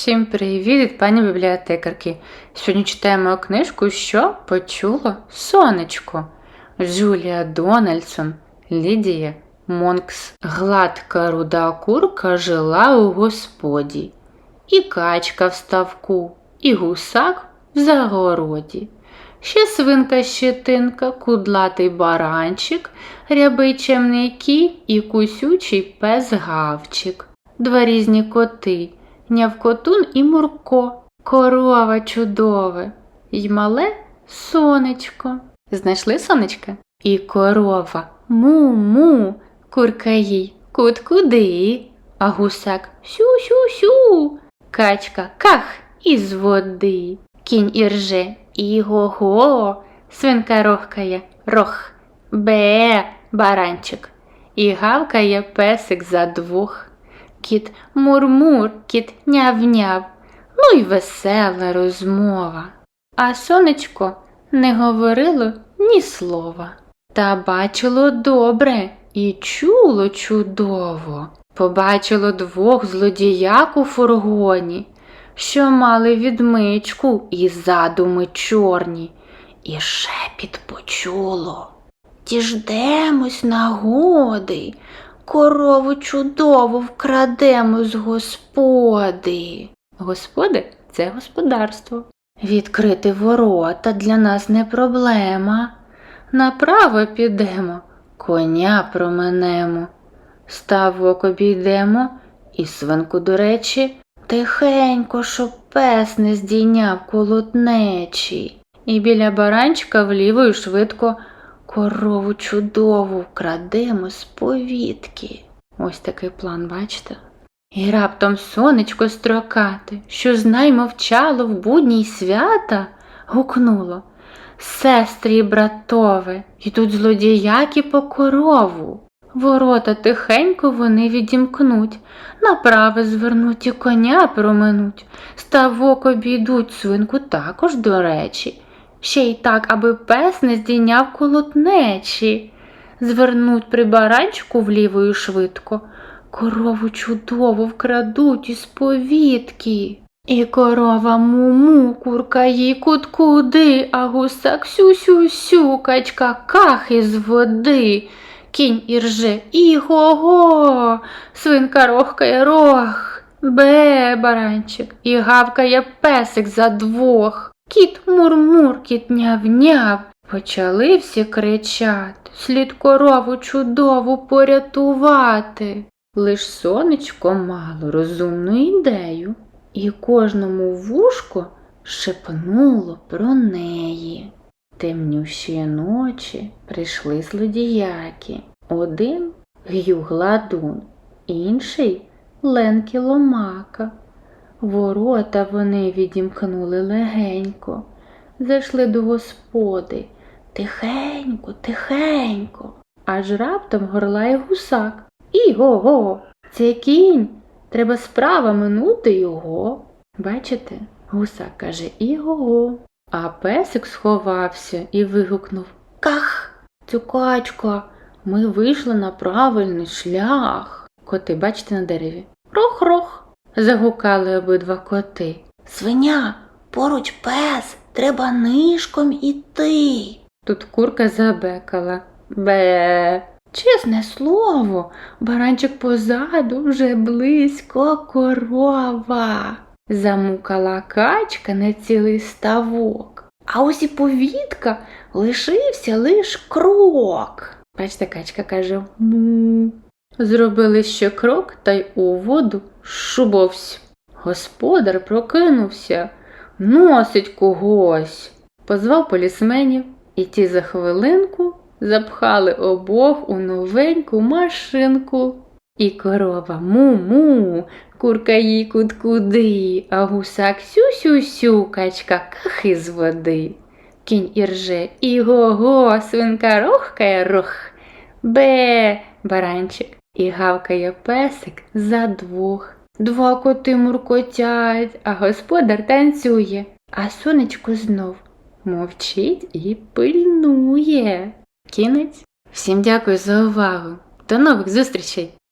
Всім привіт, пані бібліотекарки. Сьогодні читаємо книжку Що почуло сонечко. Джулія Дональдсон, Лідія Монкс. Гладка руда курка жила у господі, і качка в ставку, і гусак в загороді. Ще свинка щетинка, кудлатий баранчик, рябий чемний кій і кусючий пес гавчик. Два різні коти, нявкотун і мурко, корова чудове, й мале сонечко. Знайшли сонечка? І корова. Му-му, курка їй. Кут-куди, а гусак сю-сю-сю, качка ках із води, кінь ірже іго-го, свинка рохкає рох, бе баранчик, і гавкає песик за двох. Кіт мур-мур, кіт няв-няв, ну й весела розмова. А сонечко не говорило ні слова. Та бачило добре і чуло чудово. Побачило двох злодіяк у фургоні, що мали відмичку і задуми чорні, і шепіт почуло. Діждемось нагоди, корову чудову вкрадемо з господи. Господи це господарство. Відкрити ворота для нас не проблема. Направо підемо, коня променемо, ставок обійдемо і свинку, до речі, тихенько, щоб пес не здійняв колотнечі. І біля баранчика вліво і швидко корову чудову вкрадемо з повітки. Ось такий план, бачите? І раптом сонечко строкате, що знай мовчало в будні свята, гукнуло. Сестрі й братове, йдуть злодіяки по корову. Ворота тихенько вони відімкнуть, направо звернуть і коня проминуть, ставок обійдуть свинку також, до речі, ще й так, аби пес не здійняв колотнечі. Звернуть при баранчику вліво швидко, корову чудово вкрадуть із повітки. І корова му-му, курка їй кут-куди, а гусак сю-сю-сю, качка ках із води. Кінь ірже іго-го, свинка рохкає рох, бе баранчик, і гавкає песик за двох. Кіт мур-мур, кіт няв-няв. Почали всі кричати, слід корову чудову порятувати. Лиш сонечко мало розумну ідею, і кожному вушко шепнуло про неї. Темнющі ночі прийшли злодіяки. Один Гю Гладун, інший Ленкі Ломака. Ворота вони відімкнули легенько, зайшли до господи. Тихенько, тихенько. Аж раптом горлає гусак. Іго-го, це кінь. Треба справа минути його. Бачите, гусак каже іго-го. А песик сховався і вигукнув Ках, цюкачка, ми вийшли на правильний шлях. Коти, бачите на дереві? Рох-рох. Загукали обидва коти. Свиня, поруч пес, треба нишком іти. Тут курка забекала. Бе. Чесне слово, баранчик позаду вже близько корова. Замукала качка на цілий ставок. А ось і повітка лишився лиш крок. Бачите, качка каже му. Зробили ще крок та й у воду шубовсь. Господар прокинувся, носить когось. Позвав полісменів, і ті за хвилинку запхали обох у новеньку машинку. І корова му-му, курка їй кут-куди, а гусак сю-сю-сю, качка ках із води. Кінь ірже іго-го, свинка рохкає рох, бе баранчик, і гавкає песик за двох. Два коти муркотять, а господар танцює, а сонечко знов мовчить і пильнує. Кінець. Всім дякую за увагу. До нових зустрічей!